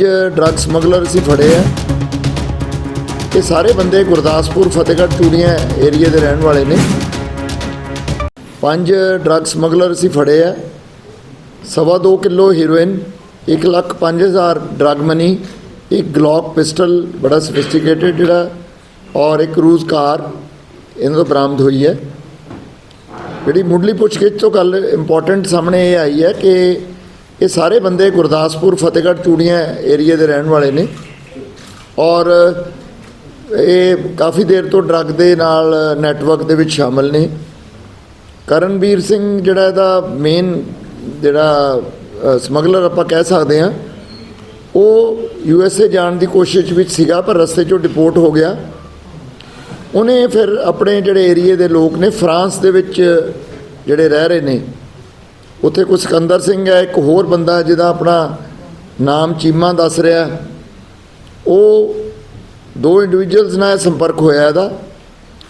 ਪੰਜ drug smuggler ਅਸੀਂ ਫੜੇ ਆ। ਇਹ ਸਾਰੇ ਬੰਦੇ ਗੁਰਦਾਸਪੁਰ, ਫਤਿਹਗੜ੍ਹ ਚੂੜੀਆਂ ਏਰੀਆ ਦੇ ਰਹਿਣ ਵਾਲੇ ਨੇ। ਪੰਜ ਡਰੱਗ ਸਮਗਲਰ ਅਸੀਂ ਫੜੇ ਆ। ਸਵਾ ਦੋ ਕਿਲੋ ਹੀਰੋਇਨ 1 ਲੱਖ ਪੰਜ ਹਜ਼ਾਰ ਡਰੱਗ ਮਨੀ ਇੱਕ ਗਲੌਕ ਪਿਸਟਲ ਬੜਾ ਸਫਿਸਟੀਕੇਟਡ ਜਿਹੜਾ, ਔਰ ਇੱਕ ਕਰੂਜ਼ ਕਾਰ, ਇਹਨਾਂ ਤੋਂ ਬਰਾਮਦ ਹੋਈ ਹੈ। ਜਿਹੜੀ ਮੁੱਢਲੀ ਪੁੱਛਗਿੱਛ ਤੋਂ ਗੱਲ ਇੰਪੋਰਟੈਂਟ ਸਾਹਮਣੇ ਇਹ ਆਈ ਹੈ ਕਿ ਇਹ ਸਾਰੇ ਬੰਦੇ ਗੁਰਦਾਸਪੁਰ, ਫਤਿਹਗੜ੍ਹ, ਚੂੜੀਆਂ ਏਰੀਆ ਦੇ ਰਹਿਣ ਵਾਲੇ ਨੇ। ਔਰ ਇਹ ਕਾਫੀ ਦੇਰ ਤੋਂ ਡਰੱਗ ਦੇ ਨਾਲ ਨੈਟਵਰਕ ਦੇ ਵਿੱਚ ਸ਼ਾਮਲ ਨੇ। ਕਰਨਵੀਰ ਸਿੰਘ ਜਿਹੜਾ ਇਹਦਾ ਮੇਨ ਜਿਹੜਾ ਸਮਗਲਰ ਆਪਾਂ ਕਹਿ ਸਕਦੇ ਹਾਂ, ਉਹ ਯੂ ਐਸ ਏ ਜਾਣ ਦੀ ਕੋਸ਼ਿਸ਼ ਵਿੱਚ ਸੀਗਾ, ਪਰ ਰਸਤੇ 'ਚੋਂ ਡਿਪੋਰਟ ਹੋ ਗਿਆ। ਉਹਨੇ ਫਿਰ ਆਪਣੇ ਜਿਹੜੇ ਏਰੀਏ ਦੇ ਲੋਕ ਨੇ, ਫਰਾਂਸ ਦੇ ਵਿੱਚ ਜਿਹੜੇ ਰਹਿ ਰਹੇ ਨੇ ਉੱਥੇ ਕੋਈ ਸਿਕੰਦਰ ਸਿੰਘ ਹੈ, ਇੱਕ ਹੋਰ ਬੰਦਾ ਜਿਹਦਾ ਆਪਣਾ ਨਾਮ ਚੀਮਾ ਦੱਸ ਰਿਹਾ ਉਹ ਦੋ ਇੰਡੀਵਿਜੂਅਲਸ ਨਾਲ ਸੰਪਰਕ ਹੋਇਆ ਇਹਦਾ।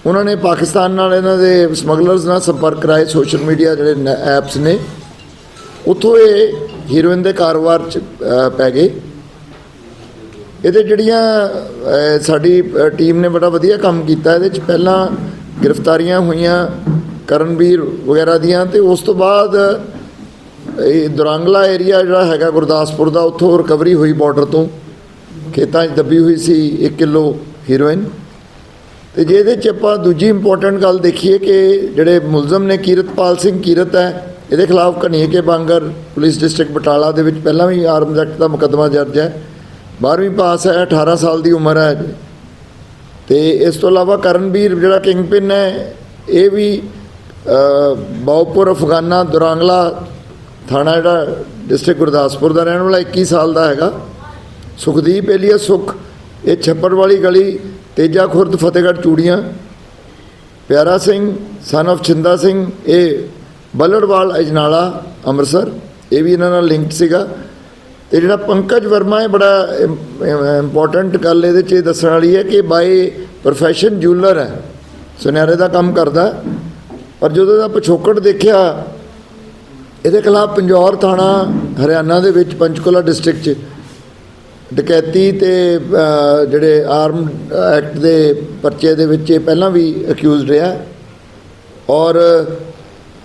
ਉਹਨਾਂ ਨੇ ਪਾਕਿਸਤਾਨ ਨਾਲ ਇਹਨਾਂ ਦੇ ਸਮਗਲਰਸ ਨਾਲ ਸੰਪਰਕ ਕਰਾਏ ਸੋਸ਼ਲ ਮੀਡੀਆ ਜਿਹੜੇ ਐਪਸ ਨੇ। ਉੱਥੋਂ ਇਹ ਹੀਰੋਇਨ ਦੇ ਕਾਰੋਬਾਰ ਚ ਪੈ ਗਏ। ਇਹਦੇ ਜਿਹੜੀਆਂ ਸਾਡੀ ਟੀਮ ਨੇ ਬੜਾ ਵਧੀਆ ਕੰਮ ਕੀਤਾ। ਇਹਦੇ ਚ ਪਹਿਲਾਂ ਗ੍ਰਿਫਤਾਰੀਆਂ ਹੋਈਆਂ ਕਰਨਵੀਰ ਵਗੈਰਾ ਦੀਆਂ ਤੇ ਉਸ ਤੋਂ ਬਾਅਦ ਇਹ ਦੁਰਾਂਗਲਾ ਏਰੀਆ ਜਿਹੜਾ ਹੈਗਾ ਗੁਰਦਾਸਪੁਰ ਦਾ ਉੱਥੋਂ ਰਿਕਵਰੀ ਹੋਈ ਬਾਰਡਰ ਤੋਂ। ਖੇਤਾਂ 'ਚ ਦੱਬੀ ਹੋਈ ਸੀ 1 ਕਿਲੋ ਹੀਰੋਇਨ ਤੇ ਜਿਹਦੇ 'ਚ ਆਪਾਂ ਦੂਜੀ ਇੰਪੋਰਟੈਂਟ ਗੱਲ ਦੇਖੀਏ ਕਿ ਜਿਹੜੇ ਮੁਲਜ਼ਮ ਨੇ ਕੀਰਤਪਾਲ ਸਿੰਘ ਕੀਰਤ ਹੈ ਇਹਦੇ ਖਿਲਾਫ ਘਣੀਏ ਕੇ ਬਾਂਗਰ ਪੁਲਿਸ ਡਿਸਟ੍ਰਿਕਟ ਬਟਾਲਾ ਦੇ ਵਿੱਚ ਪਹਿਲਾਂ ਵੀ ਆਰਮਜ਼ ਐਕਟ ਦਾ ਮੁਕੱਦਮਾ ਦਰਜ ਹੈ। 12ਵੀਂ ਪਾਸ ਹੈ 18 ਸਾਲ ਦੀ ਉਮਰ ਹੈ। ਤੇ ਇਸ ਤੋਂ ਇਲਾਵਾ ਕਰਨਵੀਰ ਜਿਹੜਾ ਕਿੰਗਪਿਨ ਹੈ ਇਹ ਵੀ ਅ, ਬਾਉਪੁਰ ਅਫਗਾਨਾ ਦੁਰਾਂਗਲਾ ਥਾਣਾ ਜਿਹੜਾ ਡਿਸਟ੍ਰਿਕਟ ਗੁਰਦਾਸਪੁਰ ਦਾ ਰਹਿਣ ਵਾਲਾ 21 ਸਾਲ ਦਾ ਹੈਗਾ। ਸੁਖਦੀਪ ਏਲੀਆ ਸੁਖ, ਇਹ ਛੱਪੜ ਵਾਲੀ ਗਲੀ, ਤੇਜਾ ਖੁਰਦ, ਫਤਿਹਗੜ੍ਹ ਚੂੜੀਆਂ। ਪਿਆਰਾ ਸਿੰਘ ਸਨ of ਛਿੰਦਾ ਸਿੰਘ, ਇਹ ਬੱਲੜਵਾਲ ਅਜਨਾਲਾ, ਅੰਮ੍ਰਿਤਸਰ। ਇਹ ਵੀ ਇਹਨਾਂ ਨਾਲ ਲਿੰਕਡ ਸੀਗਾ। ਤੇ ਜਿਹੜਾ ਪੰਕਜ ਵਰਮਾ ਹੈ ਬੜਾ ਇੰਪੋਰਟੈਂਟ ਗੱਲ ਇਹਦੇ 'ਚ ਇਹ ਦੱਸਣ ਵਾਲੀ ਹੈ ਕਿ ਬਾਈ ਪ੍ਰੋਫੈਸ਼ਨ ਜੂਲਰ ਹੈ। ਸੁਨਿਆਰੇ ਦਾ ਕੰਮ ਕਰਦਾ। ਪਰ ਜਦੋਂ ਦਾ ਪਿਛੋਕੜ ਦੇਖਿਆ ਇਹਦੇ ਖਿਲਾਫ ਪੰਜੌਰ ਥਾਣਾ ਹਰਿਆਣਾ ਦੇ ਵਿੱਚ ਪੰਚਕੂਲਾ ਡਿਸਟ੍ਰਿਕਟ 'ਚ ਡਕੈਤੀ ਤੇ ਜਿਹੜੇ ਆਰਮ ਐਕਟ ਦੇ ਪਰਚੇ ਦੇ ਵਿੱਚ ਇਹ ਪਹਿਲਾਂ ਵੀ ਅਕਿਊਜ਼ਡ ਰਿਹਾ। ਔਰ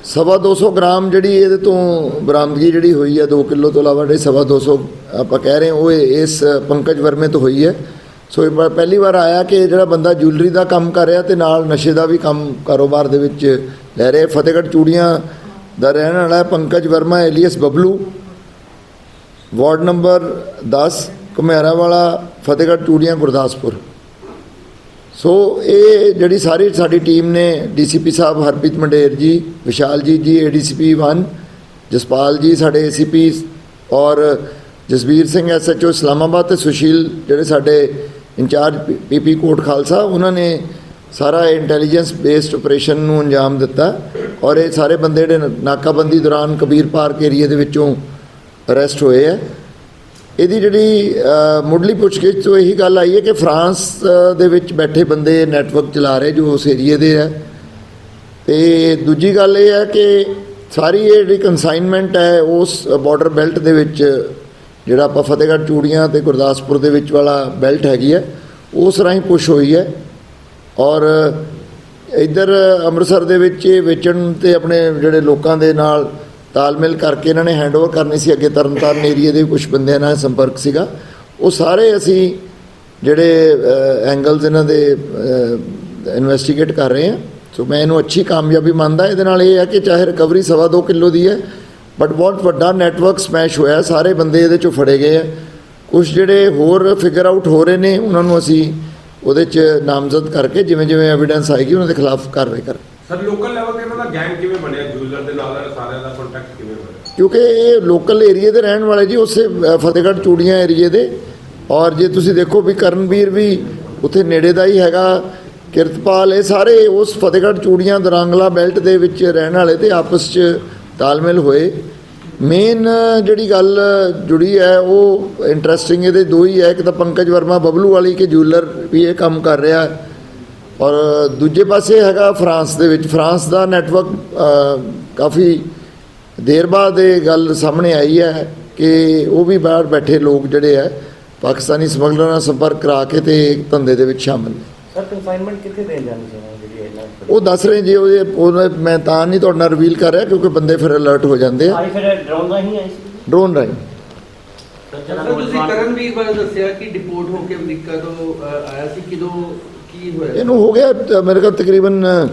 ਸਵਾ 200 ਗ੍ਰਾਮ ਜਿਹੜੀ ਇਹਦੇ ਤੋਂ ਬਰਾਮਦਗੀ ਜਿਹੜੀ ਹੋਈ ਹੈ 2 ਕਿਲੋ ਤੋਂ ਇਲਾਵਾ ਜਿਹੜੀ ਸਵਾ 200 ਆਪਾਂ ਕਹਿ ਰਹੇ ਉਹ ਇਹ ਇਸ ਪੰਕਜ ਵਰਮੇ ਤੋਂ ਹੋਈ ਹੈ। ਸੋ ਇਹ ਪਹਿਲੀ ਵਾਰ ਆਇਆ ਕਿ ਜਿਹੜਾ ਬੰਦਾ ਜੁਐਲਰੀ ਦਾ ਕੰਮ ਕਰ ਰਿਹਾ ਤੇ ਨਾਲ ਨਸ਼ੇ ਦਾ ਵੀ ਕੰਮ ਕਾਰੋਬਾਰ ਦੇ ਵਿੱਚ ਲੈ ਰਿਹਾ। ਫਤਿਹਗੜ੍ਹ ਚੂੜੀਆਂ ਦਾ ਰਹਿਣ ਵਾਲਾ Pankaj Verma alias Bablu. Ward number 10 Ghumiara ਵਾਲਾ ਫਤਿਹਗੜ੍ਹ ਚੂੜੀਆਂ, ਗੁਰਦਾਸਪੁਰ। ਸੋ ਇਹ ਜਿਹੜੀ ਸਾਰੀ ਸਾਡੀ ਟੀਮ ਨੇ, ਡੀਸੀਪੀ ਸਾਹਿਬ ਹਰਪ੍ਰੀਤ ਮੰਡੇਰ ਜੀ, ਵਿਸ਼ਾਲ ਜੀ ਜੀ, ਏਡੀਸੀਪੀ 1 ਜਸਪਾਲ ਜੀ ਸਾਡੇ ਏਸੀਪੀ ਔਰ ਜਸਵੀਰ ਸਿੰਘ ਐਸਐਚਓ, ਇਸਲਾਮਾਬਾਦ ਤੇ ਸੁਸ਼ੀਲ, ਜਿਹੜੇ ਸਾਡੇ ਇੰਚਾਰਜ ਪੀਪੀ ਕੋਟ ਖਾਲਸਾ, ਉਹਨਾਂ ਨੇ ਸਾਰਾ ਇੰਟੈਲੀਜੈਂਸ ਬੇਸਡ ਆਪਰੇਸ਼ਨ ਨੂੰ ਅੰਜਾਮ ਦਿੱਤਾ ਔਰ ਇਹ ਸਾਰੇ ਬੰਦੇ ਜਿਹੜੇ ਨਾਕਾਬੰਦੀ ਦੌਰਾਨ ਕਬੀਰ ਪਾਰਕ ਏਰੀਆ ਦੇ ਵਿੱਚੋਂ ਅਰੈਸਟ ਹੋਏ ਆ। ਇਹਦੀ ਜਿਹੜੀ ਮੁੱਢਲੀ ਪੁੱਛਗਿੱਛ ਤੋਂ ਇਹੀ ਗੱਲ ਆਈ ਹੈ ਕਿ ਫਰਾਂਸ ਦੇ ਵਿੱਚ ਬੈਠੇ ਬੰਦੇ ਨੈਟਵਰਕ ਚਲਾ ਰਹੇ ਜੋ ਉਸ ਏਰੀਏ ਦੇ ਹੈ ਤੇ ਦੂਜੀ ਗੱਲ ਇਹ ਹੈ ਕਿ ਸਾਰੀ ਇਹ ਜਿਹੜੀ ਕਨਸਾਈਨਮੈਂਟ ਹੈ, ਉਸ ਬਾਰਡਰ ਬੈਲਟ ਦੇ ਵਿੱਚ, ਜਿਹੜਾ ਆਪਾਂ ਫਤਿਹਗੜ੍ਹ ਚੂੜੀਆਂ ਤੇ ਗੁਰਦਾਸਪੁਰ ਦੇ ਵਿੱਚ ਵਾਲਾ ਬੈਲਟ ਹੈਗੀ ਹੈ, ਉਸ ਰਾਹੀਂ ਪੁਸ਼ ਹੋਈ ਹੈ। ਔਰ ਇੱਧਰ ਅੰਮ੍ਰਿਤਸਰ ਦੇ ਵਿੱਚ ਇਹ ਵੇਚਣ ਤੇ ਆਪਣੇ ਜਿਹੜੇ ਲੋਕਾਂ ਦੇ ਨਾਲ ਤਾਲਮੇਲ ਕਰਕੇ ਇਹਨਾਂ ਨੇ ਹੈਂਡਓਵਰ ਕਰਨੀ ਸੀ, ਅੱਗੇ ਤਰਨਤਾਰਨ ਏਰੀਆ ਦੇ ਕੁਝ ਬੰਦਿਆਂ ਨਾਲ ਸੰਪਰਕ ਸੀਗਾ। ਉਹ ਸਾਰੇ ਅਸੀਂ ਜਿਹੜੇ ਐਂਗਲਸ ਇਹਨਾਂ ਦੇ ਇਨਵੈਸਟੀਗੇਟ ਕਰ ਰਹੇ ਹਾਂ। ਸੋ ਮੈਂ ਇਹਨੂੰ ਅੱਛੀ ਕਾਮਯਾਬੀ ਮੰਨਦਾ, ਇਹਦੇ ਨਾਲ ਇਹ ਹੈ ਕਿ ਚਾਹੇ ਰਿਕਵਰੀ ਸਵਾ ਦੋ ਕਿਲੋ ਦੀ ਹੈ ਬਟ ਬਹੁਤ ਵੱਡਾ ਨੈਟਵਰਕ ਸਮੈਸ਼ ਹੋਇਆ, ਸਾਰੇ ਬੰਦੇ ਇਹਦੇ ਚੋਂ ਫੜੇ ਗਏ ਆ। ਕੁਝ ਜਿਹੜੇ ਹੋਰ ਫਿਗਰ ਆਊਟ ਹੋ ਰਹੇ ਨੇ, ਉਹਨਾਂ ਨੂੰ ਅਸੀਂ ਉਹਦੇ 'ਚ ਨਾਮਜ਼ਦ ਕਰਕੇ ਜਿਵੇਂ ਜਿਵੇਂ ਐਵੀਡੈਂਸ ਆਏਗੀ ਉਹਨਾਂ ਦੇ ਖਿਲਾਫ ਕਾਰਵਾਈ ਕਰ। ਸਰ ਲੋਕਲ ਲੈਵਲ ਤੇ ਇਹਨਾਂ ਦਾ ਗੈਂਗ ਕਿਵੇਂ ਬਣਿਆ? ਜੂਲਰ ਦੇ ਨਾਲ ਸਾਰਿਆਂ ਦਾ ਕੰਟੈਕਟ ਕਿਵੇਂ ਬਣਿਆ ਕਿਉਂਕਿ ਇਹ ਲੋਕਲ ਏਰੀਆ ਦੇ ਰਹਿਣ ਵਾਲੇ ਜੀ ਉਸੇ ਫਤਿਹਗੜ੍ਹ ਚੂੜੀਆਂ ਏਰੀਏ ਦੇ। ਔਰ ਜੇ ਤੁਸੀਂ ਦੇਖੋ ਵੀ ਕਰਨਵੀਰ ਵੀ ਉੱਥੇ ਨੇੜੇ ਦਾ ਹੀ ਹੈਗਾ। ਕਿਰਤਪਾਲ ਇਹ ਸਾਰੇ ਉਸ ਫਤਿਹਗੜ੍ਹ ਚੂੜੀਆਂ ਦਰਾਂਗਲਾ ਬੈਲਟ ਦੇ ਵਿੱਚ ਰਹਿਣ ਵਾਲੇ ਤੇ ਆਪਸ 'ਚ ਤਾਲਮੇਲ ਹੋਏ। ਮੇਨ ਜਿਹੜੀ ਗੱਲ ਜੁੜੀ ਹੈ, ਉਹ ਇੰਟਰਸਟਿੰਗ ਇਹਦੇ ਦੋ ਹੀ ਹੈ। ਇੱਕ ਤਾਂ ਪੰਕਜ ਵਰਮਾ ਬਬਲੂ ਵਾਲੀ ਕਿ ਜੂਲਰ ਵੀ ਇਹ ਕੰਮ ਕਰ ਰਿਹਾ ਹੈ। ਔਰ ਦੂਜੇ ਪਾਸੇ ਹੈਗਾ ਫਰਾਂਸ ਦੇ ਵਿੱਚ। ਫਰਾਂਸ ਦਾ ਨੈਟਵਰਕ ਕਾਫੀ ਦੇਰ ਬਾਅਦ ਇਹ ਗੱਲ ਸਾਹਮਣੇ ਆਈ ਹੈ ਕਿ ਉਹ ਵੀ ਬਾਹਰ ਬੈਠੇ ਲੋਕ ਜਿਹੜੇ ਹੈ, ਪਾਕਿਸਤਾਨੀ ਸਮਗਲਰਾਂ ਨਾਲ ਸੰਪਰਕ ਕਰਾ ਕੇ ਤੇ ਧੰਦੇ ਦੇ ਵਿੱਚ ਸ਼ਾਮਲ ਨੇ। ਸਰ ਕਨਫਾਈਨਮੈਂਟ ਕਿੱਥੇ ਦੇਣ ਜਾਣੀ ਸੀ ਇਹਨਾਂ ਨੂੰ ਜਿਹੜੀ ਇਹਨਾਂ ਨੂੰ ਉਹ ਦੱਸ ਰਹੇ ਜੀ ਉਹਦੇ ਉਹ ਮੈਂ ਤਾਂ ਨਹੀਂ ਤੁਹਾਡੇ ਨਾਲ ਰਿਵੀਲ ਕਰ ਰਿਹਾ ਕਿਉਂਕਿ ਬੰਦੇ ਫਿਰ ਅਲਰਟ ਹੋ ਜਾਂਦੇ ਆ। ਆਈ ਫਿਰ ਡਰੋਨ ਰਾਹੀਂ ਆਈ ਸੀ। ਡਰੋਨ ਰਾਹੀਂ। ਸਰ ਸਰ ਤੁਸੀਂ ਕਰਨਵੀਰ ਬਾਰੇ ਦੱਸਿਆ ਕਿ ਡਿਪੋਰਟ ਹੋ ਕੇ ਅਮਰੀਕਾ ਤੋਂ ਆਇਆ ਸੀ ਕਿਦੋਂ ਕੀ ਹੋਇਆ ਇਹਨੂੰ ਹੋ ਗਿਆ ਮੇਰੇ ਕੋਲ ਤਕਰੀਬਨ ਅ,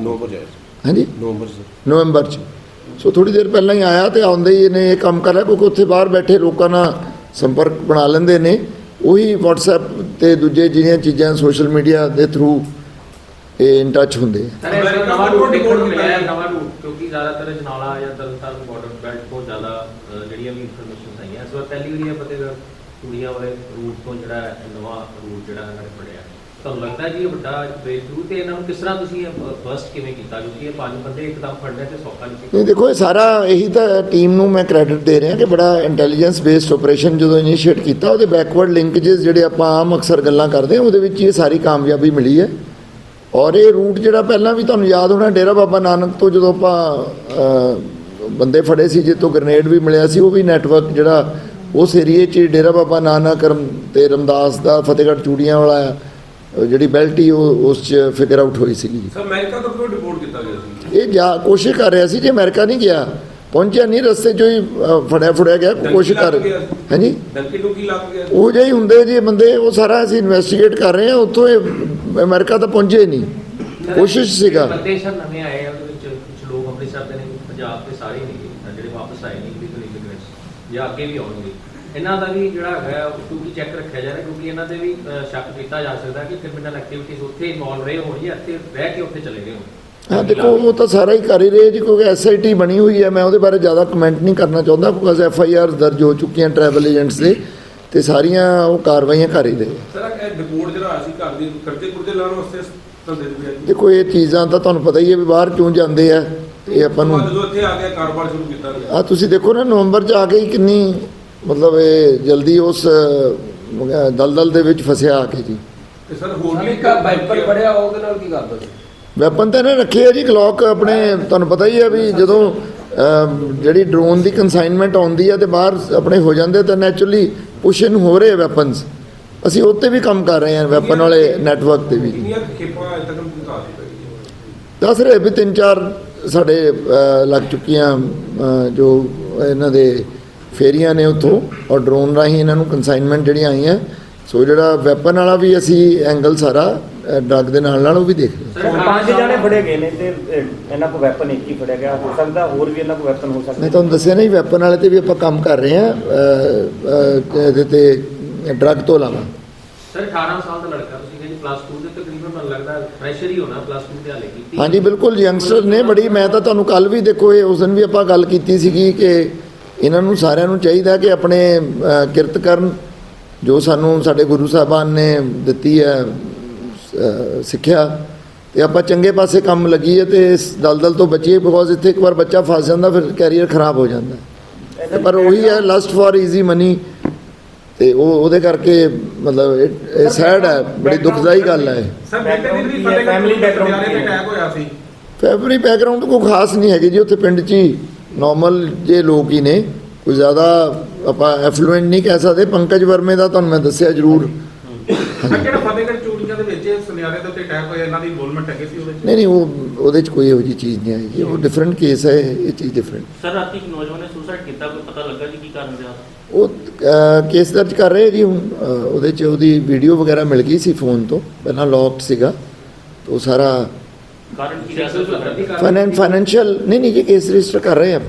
ਨਵੰਬਰ ਜਾਏ ਹਾਂਜੀ? ਨਵੰਬਰ ਚ ਨਵੰਬਰ ਚ। ਸੋ ਥੋੜੀ ਦੇਰ ਪਹਿਲਾਂ ਹੀ ਆਇਆ ਤੇ ਆਉਂਦੇ ਹੀ ਇਹਨੇ ਇਹ ਕੰਮ ਕਰ ਲਿਆ ਕਿਉਂਕਿ ਉੱਥੇ ਬਾਹਰ ਬੈਠੇ ਲੋਕਾਂ ਨਾਲ ਸੰਪਰਕ ਬਣਾ ਲੈਂਦੇ ਨੇ। ਉਹੀ WhatsApp ਤੇ ਦੂਜੇ ਜਿਹੜੀਆਂ ਚੀਜ਼ਾਂ ਸੋਸ਼ਲ ਮੀਡੀਆ ਦੇ ਥਰੂ ਇਹ ਇਨ ਟੱਚ ਹੁੰਦੇ ਆ। ਸਰ ਇਹ ਨਵਾਂ ਰੂਟ ਦੇਖਣ ਨੂੰ ਮਿਲਿਆ ਹੈ? ਨਵਾਂ ਰੂਟ ਕਿਉਂਕਿ ਜ਼ਿਆਦਾਤਰ ਜਨਾਲਾ ਜਾਂ ਤਰਨਤਾਰਨ ਬਾਰਡਰ ਬੈਲਟ ਤੋਂ ਜ਼ਿਆਦਾ ਅ, ਜਿਹੜੀਆਂ ਵੀ ਇਨਫੋਰਮੇਸ਼ਨ ਆਈਆਂ। ਇਸ ਵਾਰ ਪਹਿਲੀ ਵਾਰੀ ਇਹ ਫਤਿਹਗੜ੍ਹ ਕੁੜੀਆਂ ਵਾਲੇ ਰੂਟ ਤੋਂ ਜਿਹੜਾ ਹੈ ਨਵਾਂ ਰੂਟ ਜਿਹੜਾ ਇਹਨਾਂ ਨੇ ਫੜਿਆ। ਤੁਹਾਨੂੰ ਲੱਗਦਾ ਹੈ ਕਿ ਇਹ ਵੱਡਾ ਬ੍ਰੇਕ ਥਰੂ ਤੇ ਇਹਨਾਂ ਨੂੰ ਕਿਸ ਤਰ੍ਹਾਂ ਤੁਸੀਂ ਫਸਟ ਕਿਵੇਂ ਕੀਤਾ? ਕਿਉਂਕਿ ਇਹ ਪੰਜ ਬੰਦੇ ਇੱਕਦਮ ਫੜਨੇ ਤੇ ਸੌਖਾ ਨਹੀਂ ਸੀ। ਨਹੀਂ ਦੇਖੋ ਇਹ ਸਾਰਾ ਇਹੀ ਤਾਂ ਟੀਮ ਨੂੰ ਮੈਂ ਕ੍ਰੈਡਿਟ ਦੇ ਰਿਹਾ ਕਿ ਬੜਾ ਇੰਟੈਲੀਜੈਂਸ ਬੇਸਡ ਆਪਰੇਸ਼ਨ ਜਦੋਂ ਇਨੀਸ਼ੀਏਟ ਕੀਤਾ ਉਹਦੇ ਬੈਕਵਰਡ ਲਿੰਕੇजेस ਜਿਹੜੇ ਆਪਾਂ ਆਮ ਅਕਸਰ ਗੱਲਾਂ ਕਰਦੇ ਹਾਂ ਉਹਦੇ ਵਿੱਚ ਇਹ ਸਾਰੀ ਕਾਮਯਾਬੀ ਮਿਲੀ ਹੈ। ਔਰ ਇਹ ਰੂਟ ਜਿਹੜਾ ਪਹਿਲਾਂ ਵੀ ਤੁਹਾਨੂੰ ਯਾਦ ਹੋਣਾ ਡੇਰਾ ਬਾਬਾ ਨਾਨਕ ਤੋਂ ਜਦੋਂ ਆਪਾਂ ਬੰਦੇ ਫੜੇ ਸੀ ਜਿੱਤੋਂ ਗ੍ਰਨੇਡ ਵੀ ਮਿਲਿਆ ਸੀ ਉਹ ਵੀ ਨੈਟਵਰਕ ਜਿਹੜਾ ਉਸ ਏਰੀਏ 'ਚ ਡੇਰਾ ਬਾਬਾ ਨਾਨਕ ਤੇ ਰਮਦਾਸ ਦਾ ਫਤਿਹਗੜ੍ਹ ਚੂੜੀਆਂ ਵਾਲਾ ਜਿਹੜੀ ਬੈਲਟ ਉਹ ਉਸ 'ਚ ਫਿਗਰ ਆਊਟ ਹੋਈ ਸੀਗੀ ਸਰ ਅਮਰੀਕਾ ਤੋਂ ਕਿਉਂ ਡਿਪੋਰਟ ਕੀਤਾ ਗਿਆ ਸੀ? ਇਹ ਜਾ ਕੋਸ਼ਿਸ਼ ਕਰ ਰਿਹਾ ਸੀ ਜੇ ਅਮਰੀਕਾ ਨਹੀਂ ਗਿਆ ਪਹੁੰਚਿਆ ਨਹੀਂ ਰਸਤੇ 'ਚੋਂ ਹੀ ਫੜਿਆ ਫੜਿਆ ਗਿਆ ਕੋਸ਼ਿਸ਼ ਕਰ ਹਾਂਜੀ। ਡੰਕੀ ਲੱਗ ਗਿਆ ਉਹ ਜਿਹੇ ਹੁੰਦੇ ਜੀ ਬੰਦੇ ਉਹ ਸਾਰਾ ਅਸੀਂ ਇਨਵੈਸਟੀਗੇਟ ਕਰ ਰਹੇ ਹਾਂ ਉੱਥੋਂ ਇਹ ਅਮਰੀਕਾ ਤਾਂ ਪਹੁੰਚੇ ਨਹੀਂ। ਕੋਸ਼ਿਸ਼ ਸੀਗਾ। ਬੰਦੇ ਸਰ ਨਵੇਂ ਆਏ ਆ ਉਹਦੇ ਵਿੱਚ ਕੁਝ ਲੋਕ ਅੰਮ੍ਰਿਤਸਰ ਦੇ ਨੇ ਪੰਜਾਬ ਦੇ ਸਾਰੇ ਨਹੀਂ ਗੇ, ਜਿਹੜੇ ਵਾਪਸ ਆਏ ਨੇ ਇਲੀਗਲ ਇਮੀਗ੍ਰੈਂਟਸ ਜਾਂ ਅੱਗੇ ਵੀ ਆਉਣਗੇ। ਇਹਨਾਂ ਦਾ ਵੀ ਜਿਹੜਾ ਉਹ ਕਿਉਂਕਿ ਚੈੱਕ ਰੱਖਿਆ ਜਾ ਰਿਹਾ ਕਿਉਂਕਿ ਇਹਨਾਂ ਦੇ ਵੀ ਸ਼ੱਕ ਕੀਤਾ ਜਾ ਸਕਦਾ ਕਿ ਕ੍ਰਿਮੀਨਲ ਐਕਟੀਵਿਟੀਜ਼ ਉੱਥੇ ਇਨਵੋਲਵ ਰਹੇ ਹੋਣ ਜਾਂ ਇੱਥੇ ਰਹਿ ਕੇ ਉੱਥੇ ਚਲੇ ਗਏ ਹੋਣ। ਹਾਂ ਦੇਖੋ ਉਹ ਤਾਂ ਸਾਰਾ ਹੀ ਕਰ ਹੀ ਰਹੇ ਜੀ ਕਿਉਂਕਿ ਐਸਆਈਟੀ ਬਣੀ ਹੋਈ ਹੈ ਮੈਂ ਉਹਦੇ ਬਾਰੇ ਜ਼ਿਆਦਾ ਕਮੈਂਟ ਨਹੀਂ ਕਰਨਾ ਚਾਹੁੰਦਾ ਬਿਕਾਜ਼ ਐਫਆਈਆਰ ਦਰਜ ਹੋ ਚੁੱਕੀਆਂ ਟਰੈਵਲ ਏਜੰਟਸ ਦੇ। ਤੇ ਸਾਰੀਆਂ ਉਹ ਕਾਰਵਾਈਆਂ ਕਰ ਹੀ ਰਹੇ। ਸਰ ਇਹ ਡਿਪੋਰਟ ਜਿਹੜਾ ਅਸੀਂ ਘਰ ਦੀ ਕਰਜ਼ੇ ਕੁਰਜ਼ੇ ਲਾਉਣ ਵਾਸਤੇ ਧੰਦੇ ਦੇ ਵਿੱਚ ਦੇਖੋ ਇਹ ਚੀਜ਼ਾਂ ਤਾਂ ਤੁਹਾਨੂੰ ਪਤਾ ਹੀ ਹੈ ਵੀ ਬਾਹਰ ਕਿਉਂ ਜਾਂਦੇ ਆ ਇਹ ਆਪਾਂ ਨੂੰ ਜਦੋਂ ਇੱਥੇ ਆ ਗਿਆ ਕਾਰੋਬਾਰ ਸ਼ੁਰੂ ਕੀਤਾ ਗਿਆ ਆ ਤੁਸੀਂ ਦੇਖੋ ਨਾ ਨਵੰਬਰ ਚ ਆ ਕੇ ਹੀ ਕਿੰਨੀ ਮਤਲਬ ਇਹ ਜਲਦੀ ਉਸ ਦਲਦਲ ਦੇ ਵਿੱਚ ਫਸਿਆ ਆ ਕੇ ਜੀ। ਤੇ ਸਰ ਹੋਰ ਵੀ ਵਾਈਪਰ ਫੜਿਆ ਉਹਦੇ ਨਾਲ ਕੀ ਕਰਦਾ ਸੀ? ਵੈਪਨ ਤਾਂ ਇਹਨੇ ਰੱਖੇ ਆ ਜੀ ਗਲੌਕ ਆਪਣੇ ਤੁਹਾਨੂੰ ਪਤਾ ਹੀ ਹੈ ਵੀ ਜਦੋਂ ਜਿਹੜੀ ਡਰੋਨ ਦੀ ਕਨਸਾਈਨਮੈਂਟ ਆਉਂਦੀ ਹੈ ਤੇ ਬਾਹਰ ਆਪਣੇ ਹੋ ਜਾਂਦੇ ਤਾਂ ਨੈਚੁਰਲੀ ਪੁਸ਼ ਇਨ ਹੋ ਰਹੇ ਵੈਪਨਸ ਅਸੀਂ ਉੱਤੇ ਵੀ ਕੰਮ ਕਰ ਰਹੇ ਹਾਂ ਵੈਪਨ ਵਾਲੇ ਨੈਟਵਰਕ ਤੇ ਵੀ। ਦੱਸ ਰਹੇ ਵੀ ਤਿੰਨ ਚਾਰ ਸਾਡੇ ਲੱਗ ਚੁੱਕੀਆਂ ਜੋ ਇਹਨਾਂ ਦੇ ਫੇਰੀਆਂ ਨੇ ਉੱਥੋਂ ਔਰ ਡਰੋਨ ਰਾਹੀਂ ਇਹਨਾਂ ਨੂੰ ਕਨਸਾਈਨਮੈਂਟ ਜਿਹੜੀਆਂ ਆਈਆਂ ਸੋ ਜਿਹੜਾ ਵੈਪਨ ਵਾਲਾ ਵੀ ਅਸੀਂ ਐਂਗਲ ਸਾਰਾ ਡਰੱਗ ਦੇ ਨਾਲ ਨਾਲ ਉਹ ਵੀ ਦੇਖ ਰਹੇ ਹਾਂ। ਹੁਣ ਪੰਜ ਜਣੇ ਫੜੇ ਗਏ ਨੇ ਤੇ ਇਹਨਾਂ ਕੋਲ ਵੈਪਨ ਇੱਕ ਹੀ ਫੜਿਆ ਗਿਆ। ਹੋ ਸਕਦਾ ਹੋਰ ਵੀ ਇਹਨਾਂ ਕੋਲ ਵੈਪਨ ਹੋ ਮੈਂ ਸਕਦਾ ਤੁਹਾਨੂੰ ਦੱਸਿਆ ਨਹੀਂ ਵੈਪਨ ਵਾਲੇ ਤੇ ਵੀ ਆਪਾਂ ਕੰਮ ਕਰ ਰਹੇ ਹਾਂ ਇਹਦੇ ਤੇ ਡਰੱਗ ਤੋਂ ਇਲਾਵਾ। ਸਰ 18 ਸਾਲ ਦਾ ਲੜਕਾ ਤੁਸੀਂ ਕਹਿੰਦੇ ਪਲੱਸ 2 ਦੇ ਤਕਰੀਬਨ ਮੈਨੂੰ ਲੱਗਦਾ ਪ੍ਰੈਸ਼ਰ ਹੀ ਹੋਣਾ ਪਲੱਸ 2 ਤੇ ਹਾਲੇ ਕੀਤੀ। ਹਾਂਜੀ ਬਿਲਕੁਲ ਯੰਗਸਟਰ ਨੇ ਬੜੀ ਮੈਂ ਤਾਂ ਤੁਹਾਨੂੰ ਕੱਲ ਵੀ ਦੇਖੋ ਇਹ ਉਸ ਦਿਨ ਵੀ ਆਪਾਂ ਗੱਲ ਕੀਤੀ ਸੀਗੀ ਕਿ ਇਹਨਾਂ ਨੂੰ ਸਾਰਿਆਂ ਨੂੰ ਚਾਹੀਦਾ ਕਿ ਆਪਣੇ ਕਿਰਤ ਕਰਨ ਜੋ ਸਾਨੂੰ ਸਾਡੇ ਗੁਰੂ ਸਾਹਿਬਾਨ ਨੇ ਦਿੱਤੀ ਹੈ ਸਿੱਖਿਆ ਤੇ ਆਪਾਂ ਚੰਗੇ ਪਾਸੇ ਕੰਮ ਲੱਗੀਏ ਤੇ ਇਸ ਦਲਦਲ ਤੋਂ ਬਚੀਏ ਬਿਕੋਜ਼ ਇੱਥੇ ਇੱਕ ਵਾਰ ਬੱਚਾ ਫਸ ਜਾਂਦਾ ਫਿਰ ਕੈਰੀਅਰ ਖਰਾਬ ਹੋ ਜਾਂਦਾ। ਪਰ ਉਹੀ ਹੈ ਲਸਟ ਫॉर ਈਜ਼ੀ ਮਨੀ ਤੇ ਉਹ ਉਹਦੇ ਕਰਕੇ ਮਤਲਬ ਇਹ- ਸੈਡ ਹੈ ਬੜੀ ਦੁਖਦਾਈ ਗੱਲ ਹੈ। ਸਰ ਪਟਿਆਲੇ ਕੀ ਤੇ ਹੈ? ਅਟੈਕ ਹੋਇਆ ਸੀ ਫੈਬਰੀ ਬੈਕਗ੍ਰਾਉਂਡ ਕੋਈ ਖਾਸ ਨਹੀਂ ਹੈਗੀ ਜੀ ਉੱਥੇ ਪਿੰਡ 'ਚ ਹੀ ਨਾਰਮਲ ਜੇ ਲੋਕ ਹੀ ਨੇ। ਕੋਈ ਜ਼ਿਆਦਾ ਆਪਾਂ ਐਫਲੂਐਂਟ ਨਹੀਂ ਕਹਿ ਸਕਦੇ ਪੰਕਜ ਵਰਮੇ ਦਾ ਤੁਹਾਨੂੰ ਮੈਂ ਦੱਸਿਆ ਜ਼ਰੂਰ। ਸਰ ਜਿਹੜਾ ਫਤਿਹਗੜ੍ਹ ਚੂੜੀਆਂ ਦੇ ਵਿੱਚ ਇਹ ਸੁਨਿਆਰੇ ਦੇ ਉੱਤੇ ਅਟੈਕ ਹੋਇਆ ਇਹਨਾਂ ਦੀ ਇਨਵੋਲਵਮੈਂਟ ਹੈਗੀ ਸੀ ਉਹਦੇ ਵਿੱਚ ਨਹੀਂ ਨਹੀਂ ਉਹ ਉਹਦੇ 'ਚ ਕੋਈ ਇਹੋ ਜਿਹੀ ਚੀਜ਼ ਨਹੀਂ ਆਈ। ਜੀ ਉਹ ਡਿਫਰੈਂਟ ਕੇਸ ਹੈ ਇਹ ਚੀਜ਼ ਡਿਫਰੈਂਟ ਸਰ ਰਾਤੀ ਇੱਕ ਨੌਜਵਾਨ ਨੇ ਸੁਸਾਈਡ ਕੀਤਾ ਕੋਈ ਪਤਾ ਲੱਗਾ ਜੀ ਕੀ ਕਾਰਨ ਰਿਹਾ? ਉਹ ਕੇਸ ਦਰਜ ਕਰ ਰਹੇ ਜੀ ਹੁਣ ਉਹਦੇ 'ਚ ਉਹਦੀ ਵੀਡੀਓ ਵਗੈਰਾ ਮਿਲ ਗਈ ਸੀ ਫੋਨ ਤੋਂ ਪਹਿਲਾਂ ਲੌਕਡ ਸੀਗਾ ਉਹ ਸਾਰਾ ਕਾਰਨ ਕੀ ਰਿਹਾ? ਫਾਈਨੈਂਸ਼ੀਅਲ ਨਹੀਂ ਨਹੀਂ ਜੀ ਕੇਸ ਰਜਿਸਟਰ ਕਰ ਰਹੇ ਆਪਾਂ।